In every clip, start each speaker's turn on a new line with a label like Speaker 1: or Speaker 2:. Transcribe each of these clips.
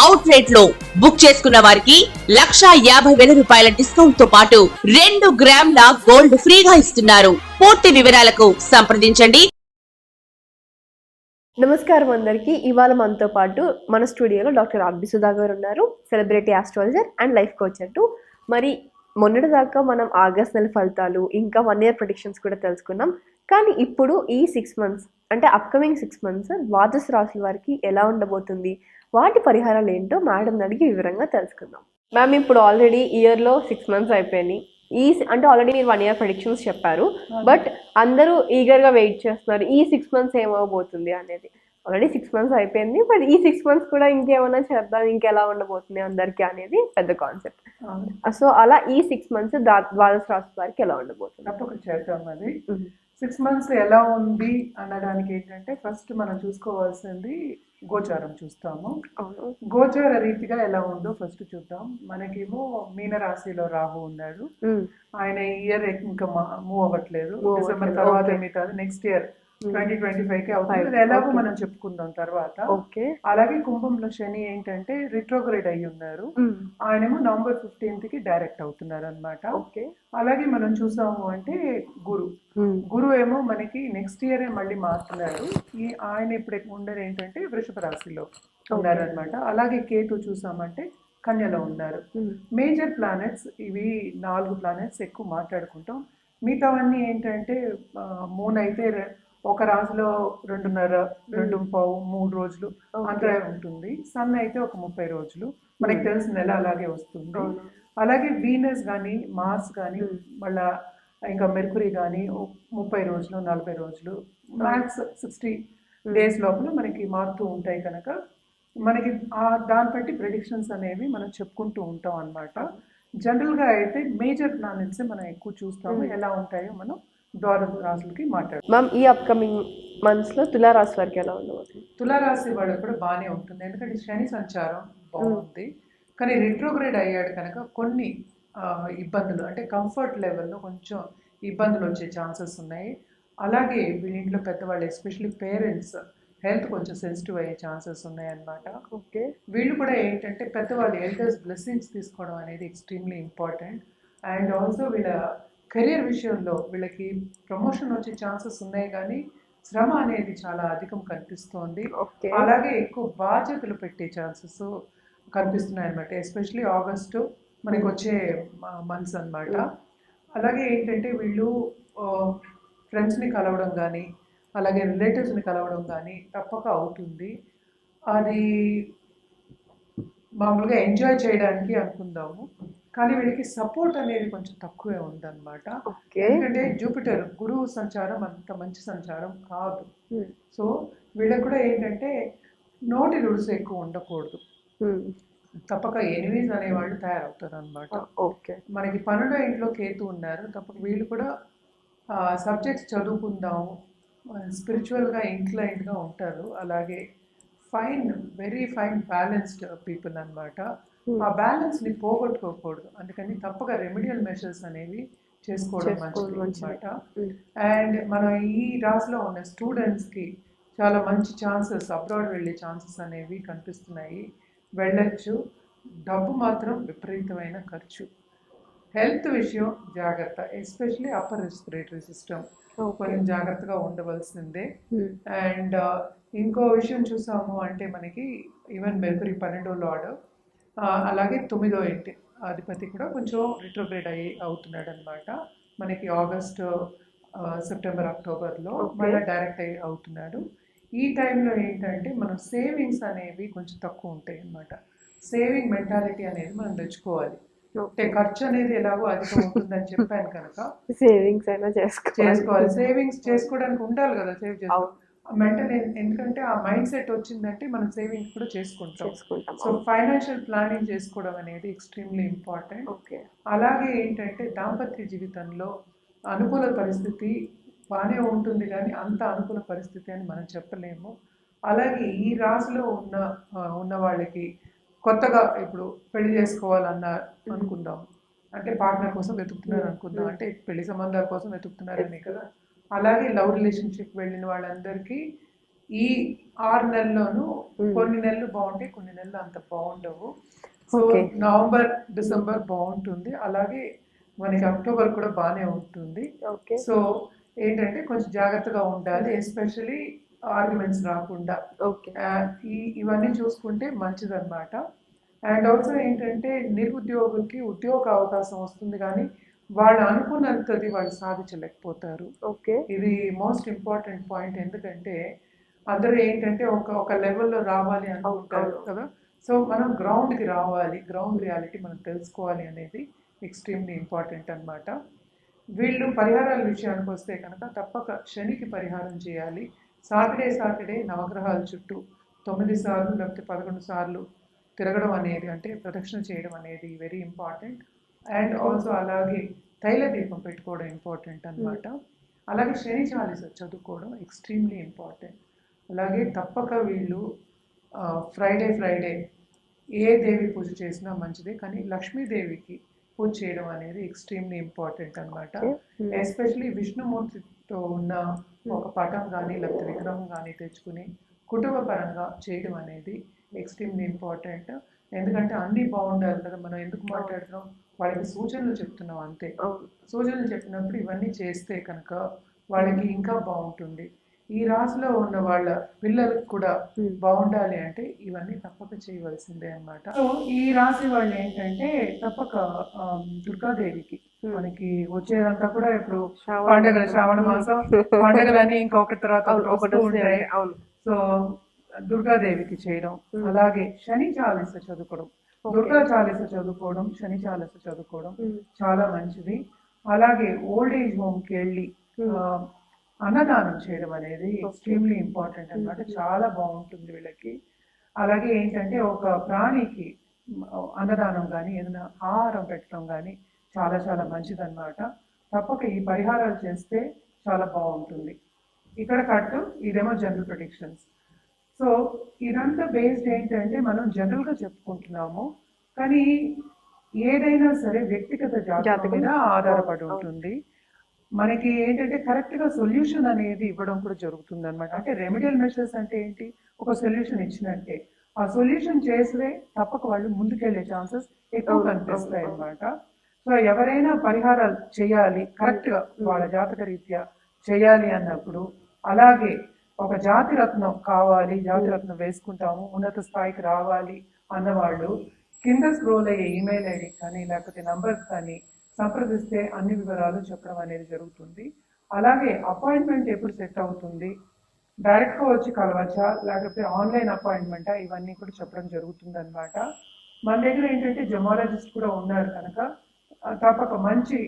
Speaker 1: Out రేట్లో book చేసుకున్న వారికి లక్షా యాభై వేల రూపాయల డిస్కౌంట్తో పాటు రెండు గ్రాముల గోల్డ్ ఫ్రీగా ఇస్తున్నారు. పూర్తి వివరాలకు సంప్రదించండి.
Speaker 2: నమస్కారం అందరికి. ఇవాళ మనతో పాటు మన స్టూడియోలో డాక్టర్ అబ్బి సుధా గారు ఉన్నారు. Celebrity astrologer and life coach అంటూ. మరి మొన్నటి దాకా మనం ఆగస్ట్ నెల ఫలితాలు ఇంకా వన్ ఇయర్ ప్రొడిక్షన్స్ కూడా తెలుసుకున్నాం. కానీ ఇప్పుడు ఈ సిక్స్ మంత్స్ అంటే అప్కమింగ్ సిక్స్ మంత్స్ ద్వాదశ రాశుల వారికి ఎలా ఉండబోతుంది? వాటి పరిహారాలు ఏంటో మేడం అడిగి వివరంగా తెలుసుకుందాం. మ్యామ్ ఇప్పుడు ఆల్రెడీ ఇయర్లో సిక్స్ మంత్స్ అయిపోయినాయి. ఈ అంటే ఆల్రెడీ మీరు వన్ ఇయర్ ప్రొడిక్షన్స్ చెప్పారు. బట్ అందరూ ఈగర్గా వెయిట్ చేస్తున్నారు. ఈ సిక్స్ మంత్స్ ఏమవబోతుంది అనేది. ఆల్రెడీ సిక్స్ మంత్స్ అయిపోయింది. బట్ ఈ సిక్స్ మంత్స్ కూడా ఇంకేమైనా చేద్దాం ఇంకెలా ఉండబోతుంది అందరికీ అనేది పెద్ద కాన్సెప్ట్ సో అలా ఈ సిక్స్ మంత్స్ ద్వాదశ రాశి వారికి ఎలా ఉండబోతుంది?
Speaker 3: తప్పక చేద్దాం అది. సిక్స్ మంత్స్ ఎలా ఉంది అనడానికి ఏంటంటే ఫస్ట్ మనం చూసుకోవాల్సింది గోచారం చూస్తాము గోచార రీతిగా ఎలా ఉందో ఫస్ట్ చూద్దాం మనకేమో మీన రాశిలో రాహు ఉన్నాడు. ఆయన ఇయర్ ఇంకా మూవ్ అవ్వట్లేదు డిసెంబర్ తర్వాత. మిగతాది నెక్స్ట్ ఇయర్. ట్వంటీ ట్వంటీ ఫైవ్కి అవుతుంది ఎలాగో. మనం చెప్పుకుందాం తర్వాత.
Speaker 2: ఓకే
Speaker 3: అలాగే కుంభంలో శని ఏంటంటే రిట్రోగ్రేడ్ అయి ఉన్నారు. ఆయనేమో నవంబర్ ఫిఫ్టీన్త్కి డైరెక్ట్ అవుతున్నారు అనమాట
Speaker 2: ఓకే
Speaker 3: అలాగే మనం చూసాము అంటే గురు. గురువు ఏమో మనకి నెక్స్ట్ ఇయరే మళ్ళీ మారుతున్నారు ఈ ఆయన ఇప్పుడు ఉండేది ఏంటంటే వృషభ రాశిలో ఉన్నారనమాట అలాగే కేతు చూసామంటే కన్యలో ఉన్నారు. మేజర్ ప్లానెట్స్ ఇవి నాలుగు ప్లానెట్స్ ఎక్కువ మాట్లాడుకుంటాం. మిగతావన్నీ ఏంటంటే మూన్ అయితే ఒక రాశిలో రెండున్నర రెండు పావు మూడు రోజులు అంతా ఉంటుంది. సన్ అయితే ఒక ముప్పై రోజులు. మనకి తెలిసిన నెల అలాగే వస్తుంది. అలాగే వీనస్ కానీ మార్స్ కానీ. మళ్ళా ఇంకా మెర్కురీ కానీ ముప్పై రోజులు నలభై రోజులు మ్యాక్స్ సిక్స్టీ డేస్ లోపల మనకి మారుతూ ఉంటాయి కనుక మనకి ఆ దాన్ని బట్టి ప్రిడిక్షన్స్ అనేవి మనం చెప్పుకుంటూ ఉంటాం అన్నమాట. జనరల్గా అయితే మేజర్ ప్లానెట్స్ మనం ఎక్కువ చూస్తాము. ఎలా ఉంటాయో మనం ద్వార రాసులకి మాట్లాడుతాం
Speaker 2: మ్యామ్ ఈ అప్కమింగ్ మంత్స్లో తులారాశి వారికి ఎలా ఉండబోతుంది?
Speaker 3: తులారాశి వాళ్ళకి కూడా బాగానే ఉంటుంది. ఎందుకంటే శని సంచారం బాగుంది. కానీ రిట్రోగ్రేడ్ అయ్యాడు కనుక కొన్ని ఇబ్బందులు అంటే కంఫర్ట్ లెవెల్లో కొంచెం ఇబ్బందులు వచ్చే ఛాన్సెస్ ఉన్నాయి. అలాగే వీళ్ళింట్లో పెద్దవాళ్ళు ఎస్పెషల్లీ పేరెంట్స్ హెల్త్ కొంచెం సెన్సిటివ్ అయ్యే ఛాన్సెస్ ఉన్నాయన్నమాట
Speaker 2: ఓకే.
Speaker 3: వీళ్ళు కూడా ఏంటంటే పెద్దవాళ్ళు ఎల్డర్స్ బ్లెస్సింగ్స్ తీసుకోవడం అనేది ఎక్స్ట్రీమ్లీ ఇంపార్టెంట్ అండ్ ఆల్సో వీళ్ళ కెరియర్ విషయంలో వీళ్ళకి ప్రమోషన్ వచ్చే ఛాన్సెస్ ఉన్నాయి కానీ శ్రమ అనేది చాలా అధికం కనిపిస్తోంది. అలాగే ఎక్కువ బాధ్యతలు పెట్టే ఛాన్సెస్ కనిపిస్తున్నాయి అనమాట ఎస్పెషలీ ఆగస్టు మనకి వచ్చే మంత్స్ అన్నమాట. అలాగే ఏంటంటే వీళ్ళు ఫ్రెండ్స్ని కలవడం కానీ అలాగే రిలేటివ్స్ని కలవడం కానీ తప్పక అవుతుంది. అది మామూలుగా ఎంజాయ్ చేయడానికి అనుకుందాము. కానీ వీళ్ళకి సపోర్ట్ అనేది కొంచెం తక్కువే ఉందన్నమాట. ఎందుకంటే జూపిటర్ గురువు సంచారం అంత మంచి సంచారం కాదు. సో వీళ్ళకి కూడా ఏంటంటే నోటి రుడుసు ఎక్కువ ఉండకూడదు. తప్పక ఎనిమీస్ అనేవాళ్ళు తయారవుతారు అనమాట
Speaker 2: ఓకే
Speaker 3: మనకి పన్నెండో ఇంట్లో కేతు ఉన్నారు. తప్పక వీళ్ళు కూడా సబ్జెక్ట్స్ చదువుకుందాం స్పిరిచువల్గా ఇంక్లైన్డ్గా ఉంటారు. అలాగే fine very fine balanced people అన్నమాట. ఆ బ్యాలెన్స్ని పోగొట్టుకోకూడదు. అందుకని తప్పక రెమిడియల్ మెషర్స్ అనేవి చేసుకోవడం మంచిది. అనమాట అండ్ మనం ఈ రాశిలో ఉన్న స్టూడెంట్స్కి చాలా మంచి ఛాన్సెస్ అబ్రాడ్ వెళ్ళే ఛాన్సెస్ అనేవి కనిపిస్తున్నాయి. వెళ్ళొచ్చు. డబ్బు మాత్రం విపరీతమైన ఖర్చు. హెల్త్ విషయం జాగ్రత్త ఎస్పెషలీ అప్పర్ రెస్పిరేటరీ సిస్టమ్ కొంచెం జాగ్రత్తగా ఉండవలసిందే. అండ్ ఇంకో విషయం చూసాము అంటే మనకి ఈవెన్ మెర్కురీ పన్నెండో లార్డ్ అలాగే తొమ్మిదో ఇంటి అధిపతి కూడా కొంచెం రిట్రోగ్రేడ్ అయ్యి అవుతున్నాడు అనమాట మనకి ఆగస్ట్ సెప్టెంబర్ అక్టోబర్లో. మళ్ళీ డైరెక్ట్ అయ్యి అవుతున్నాడు. ఈ టైంలో ఏంటంటే మనం సేవింగ్స్ అనేవి కొంచెం తక్కువ ఉంటాయి అన్నమాట సేవింగ్ మెంటాలిటీ అనేది మనం తెచ్చుకోవాలి. అంటే ఖర్చు అనేది ఎలాగో అధికం ఉంటుందని చెప్పాను కనుక
Speaker 2: సేవింగ్స్ అయినా చేసుకోవాలి.
Speaker 3: చేసుకోవాలి. సేవింగ్స్ చేసుకోవడానికి ఉండాలి కదా సేవ్ చేసుకో
Speaker 2: అవును.
Speaker 3: మెంటల్ ఎందుకంటే ఆ మైండ్ సెట్ వచ్చిందంటే మనం సేవింగ్స్ కూడా చేసుకుంటాం. సో ఫైనాన్షియల్ ప్లానింగ్ చేసుకోవడం అనేది ఎక్స్ట్రీమ్లీ ఇంపార్టెంట్.
Speaker 2: ఓకే.
Speaker 3: అలాగే ఏంటంటే దాంపత్య జీవితంలో అనుకూల పరిస్థితి బాగానే ఉంటుంది కానీ అంత అనుకూల పరిస్థితి అని మనం చెప్పలేము. అలాగే ఈ రాశిలో ఉన్న ఉన్న వాళ్ళకి కొత్తగా ఇప్పుడు పెళ్ళి చేసుకోవాలన్న అనుకుందాం. అంటే పార్ట్నర్ కోసం వెతుకుతున్నారు అనుకుందాం. అంటే పెళ్ళి సంబంధాల కోసం వెతుకుతున్నారని కదా. అలాగే లవ్ రిలేషన్షిప్ వెళ్ళిన వాళ్ళందరికీ ఈ ఆరు నెలల్లోనూ కొన్ని నెలలు బాగుంటాయి కొన్ని నెలలు అంత బాగుండవు. సో. నవంబర్ డిసెంబర్ బాగుంటుంది. అలాగే మనకి అక్టోబర్ కూడా బాగానే ఉంటుంది.
Speaker 2: ఓకే.
Speaker 3: సో ఏంటంటే కొంచెం జాగ్రత్తగా ఉండాలి ఎస్పెషలీ ఆర్గ్యుమెంట్స్ రాకుండా. ఈ ఇవన్నీ చూసుకుంటే మంచిదన్నమాట. అండ్ ఆల్సో ఏంటంటే నిరుద్యోగులకి ఉద్యోగ అవకాశం వస్తుంది కానీ వాళ్ళు అనుకున్నంతది వాళ్ళు సాధించలేకపోతారు.
Speaker 2: ఓకే.
Speaker 3: ఇది మోస్ట్ ఇంపార్టెంట్ పాయింట్. ఎందుకంటే అందరూ ఏంటంటే ఒక ఒక లెవెల్లో రావాలి అనుకుంటారు. కదా. సో మనం గ్రౌండ్కి రావాలి. గ్రౌండ్ రియాలిటీ మనం తెలుసుకోవాలి అనేది ఎక్స్ట్రీమ్లీ ఇంపార్టెంట్ అన్నమాట. వీళ్ళు పరిహారాల విషయానికి వస్తే కనుక తప్పక శనికి పరిహారం చేయాలి. సాటర్డే సాటర్డే నవగ్రహాల చుట్టూ తొమ్మిది సార్లు లేకపోతే పదకొండు సార్లు తిరగడం అనేది అంటే ప్రదక్షిణ చేయడం అనేది వెరీ ఇంపార్టెంట్. అండ్ ఆల్సో అలాగే తైల దీపం పెట్టుకోవడం ఇంపార్టెంట్ అన్నమాట. అలాగే శని చాలీస చదువుకోవడం ఎక్స్ట్రీమ్లీ ఇంపార్టెంట్ అలాగే తప్పక వీళ్ళు ఫ్రైడే ఫ్రైడే ఏ దేవి పూజ చేసినా మంచిదే కానీ లక్ష్మీదేవికి పూజ చేయడం అనేది ఎక్స్ట్రీమ్లీ ఇంపార్టెంట్ అన్నమాట.
Speaker 2: Okay.
Speaker 3: ఎస్పెషలీ విష్ణుమూర్తితో ఉన్న ఒక పటం కానీ లేకపోతే విగ్రహం కానీ తెచ్చుకుని కుటుంబ పరంగా చేయడం అనేది ఎక్స్ట్రీమ్లీ ఇంపార్టెంట్ ఎందుకంటే అన్నీ బాగుండాలి కదా మనం ఎందుకు మాట్లాడుతున్నాం? వాళ్ళకి సూచనలు చెప్తున్నాం అంతే. సూచనలు చెప్పినప్పుడు ఇవన్నీ చేస్తే కనుక వాళ్ళకి ఇంకా బాగుంటుంది. ఈ రాశిలో ఉన్న వాళ్ళ పిల్లలకు కూడా. బాగుండాలి అంటే ఇవన్నీ తప్పక చేయవలసిందే అన్నమాట. సో ఈ రాశి వాళ్ళు ఏంటంటే తప్పక దుర్గాదేవికి. మనకి వచ్చేదంతా కూడా ఇప్పుడు పండగలు శ్రావణ మాసం. పండగలన్నీ ఇంకొక తర్వాత ఒకటి ఉంటాయి. సో దుర్గాదేవికి చేయడం. అలాగే శని చాలీస చదువుకోవడం. దుర్గా చాలీస చదువుకోవడం శని చాలీస చదువుకోవడం
Speaker 2: Hmm.
Speaker 3: చాలా మంచిది. అలాగే ఓల్డ్ ఏజ్ హోమ్కి వెళ్ళి
Speaker 2: Hmm.
Speaker 3: అన్నదానం చేయడం అనేది ఎక్స్ట్రీమ్లీ ఇంపార్టెంట్ అన్నమాట. చాలా బాగుంటుంది వీళ్ళకి. అలాగే ఏంటంటే ఒక ప్రాణికి అన్నదానం కానీ ఏదైనా ఆహారం పెట్టడం కానీ చాలా చాలా మంచిదన్నమాట. తప్పక ఈ పరిహారాలు చేస్తే చాలా బాగుంటుంది. ఇక్కడ కట్టు ఇదేమో జనరల్ ప్రొడిక్షన్స్ సో ఇదంతా బేస్డ్ ఏంటంటే మనం జనరల్గా చెప్పుకుంటున్నాము. కానీ ఏదైనా సరే వ్యక్తిగత జాతకం
Speaker 2: జాతకం.
Speaker 3: మీద ఆధారపడి. ఉంటుంది. మనకి ఏంటంటే కరెక్ట్గా సొల్యూషన్ అనేది ఇవ్వడం కూడా జరుగుతుంది అనమాట అంటే రెమెడియల్ మెషర్స్ అంటే ఏంటి? ఒక సొల్యూషన్ ఇచ్చినట్టే. ఆ సొల్యూషన్ చేస్తే తప్పక వాళ్ళు ముందుకెళ్ళే ఛాన్సెస్ ఎక్కువ కనిపిస్తాయి
Speaker 2: అవును,
Speaker 3: అన్నమాట సో ఎవరైనా పరిహారాలు చేయాలి కరెక్ట్గా వాళ్ళ జాతక రీత్యా చేయాలి అన్నప్పుడు అలాగే ఒక జాతి రత్నం కావాలి జాతి రత్నం వేసుకుంటాము ఉన్నత స్థాయికి రావాలి అన్నవాళ్ళు కింద స్క్రోల్ అయ్యే ఈమెయిల్ ఐడి కానీ లేకపోతే నంబర్ కానీ సంప్రదిస్తే అన్ని వివరాలు చెప్పడం అనేది జరుగుతుంది. అలాగే అపాయింట్మెంట్ ఎప్పుడు సెట్ అవుతుంది? డైరెక్ట్గా వచ్చి కలవచ్చా? లేకపోతే ఆన్లైన్ అపాయింట్మెంటా ఇవన్నీ కూడా చెప్పడం జరుగుతుంది అనమాట మన దగ్గర ఏంటంటే జమాలజిస్ట్ కూడా ఉన్నారు కనుక తప్పక మంచి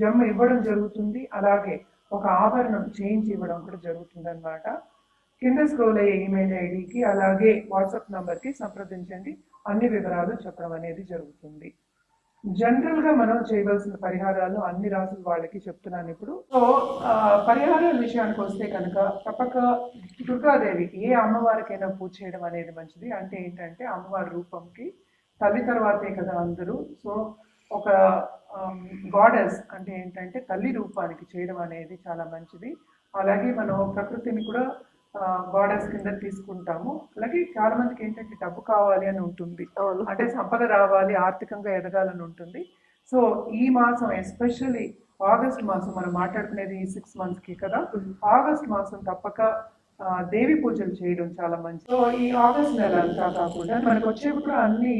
Speaker 3: జమ్ ఇవ్వడం జరుగుతుంది. అలాగే ఒక ఆభరణం చేయించి ఇవ్వడం కూడా జరుగుతుంది అనమాట కింద స్క్రోల్ అయ్యే ఈమెయిల్ ఐడికి అలాగే వాట్సాప్ నంబర్కి సంప్రదించండి. అన్ని వివరాలు చెప్పడం అనేది జరుగుతుంది. జనరల్గా మనం చేయవలసిన పరిహారాలు అన్ని రాసుల వాళ్ళకి చెప్తున్నాను ఇప్పుడు. సో పరిహారాల విషయానికి వస్తే కనుక తప్పక దుర్గాదేవికి ఏ అమ్మవారికైనా పూజ చేయడం అనేది మంచిది. అంటే ఏంటంటే అమ్మవారి రూపంకి తల్లి తర్వాతే కదా అందరూ. సో ఒక గాడెస్ అంటే ఏంటంటే తల్లి రూపానికి చేయడం అనేది చాలా మంచిది. అలాగే మనం ప్రకృతిని కూడా గాడెస్ కింద తీసుకుంటాము. అలాగే చాలా మందికి ఏంటంటే డబ్బు కావాలి అని ఉంటుంది. అంటే సంపద రావాలి ఆర్థికంగా ఎదగాలని ఉంటుంది. సో ఈ మాసం ఎస్పెషల్లీ ఆగస్ట్ మాసం మనం మాట్లాడుకునేది ఈ సిక్స్ మంత్స్కి కదా? ఆగస్ట్ మాసం తప్పక దేవి పూజలు చేయడం చాలా మంచిది. సో ఈ ఆగస్ట్ నెల అంతా కాకుండా మనకు వచ్చేప్పుడు అన్ని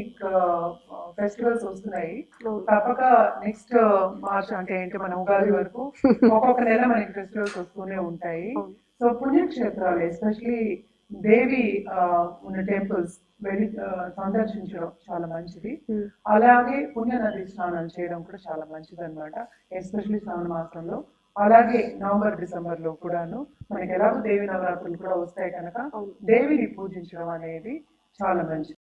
Speaker 3: ఫెస్టివల్స్ వస్తున్నాయి. తప్పక నెక్స్ట్ మార్చ్ అంటే ఏంటి? మన ఉగాది వరకు ఒక్కొక్క నెల మనకి ఫెస్టివల్స్ వస్తూనే ఉంటాయి. సో పుణ్యక్షేత్రాలు ఎస్పెషలీ దేవి ఆ, ఉన్న టెంపుల్స్ వెళ్ళి సందర్శించడం చాలా మంచిది
Speaker 2: Hmm.
Speaker 3: అలాగే పుణ్య నది స్నానాలు చేయడం కూడా చాలా మంచిది అనమాట ఎస్పెషలీ శ్రావణ మాసంలో అలాగే నవంబర్ డిసెంబర్లో కూడాను మనకి ఎలాగో దేవి నవరాత్రులు కూడా వస్తాయి కనుక. దేవిని పూజించడం అనేది చాలా మంచిది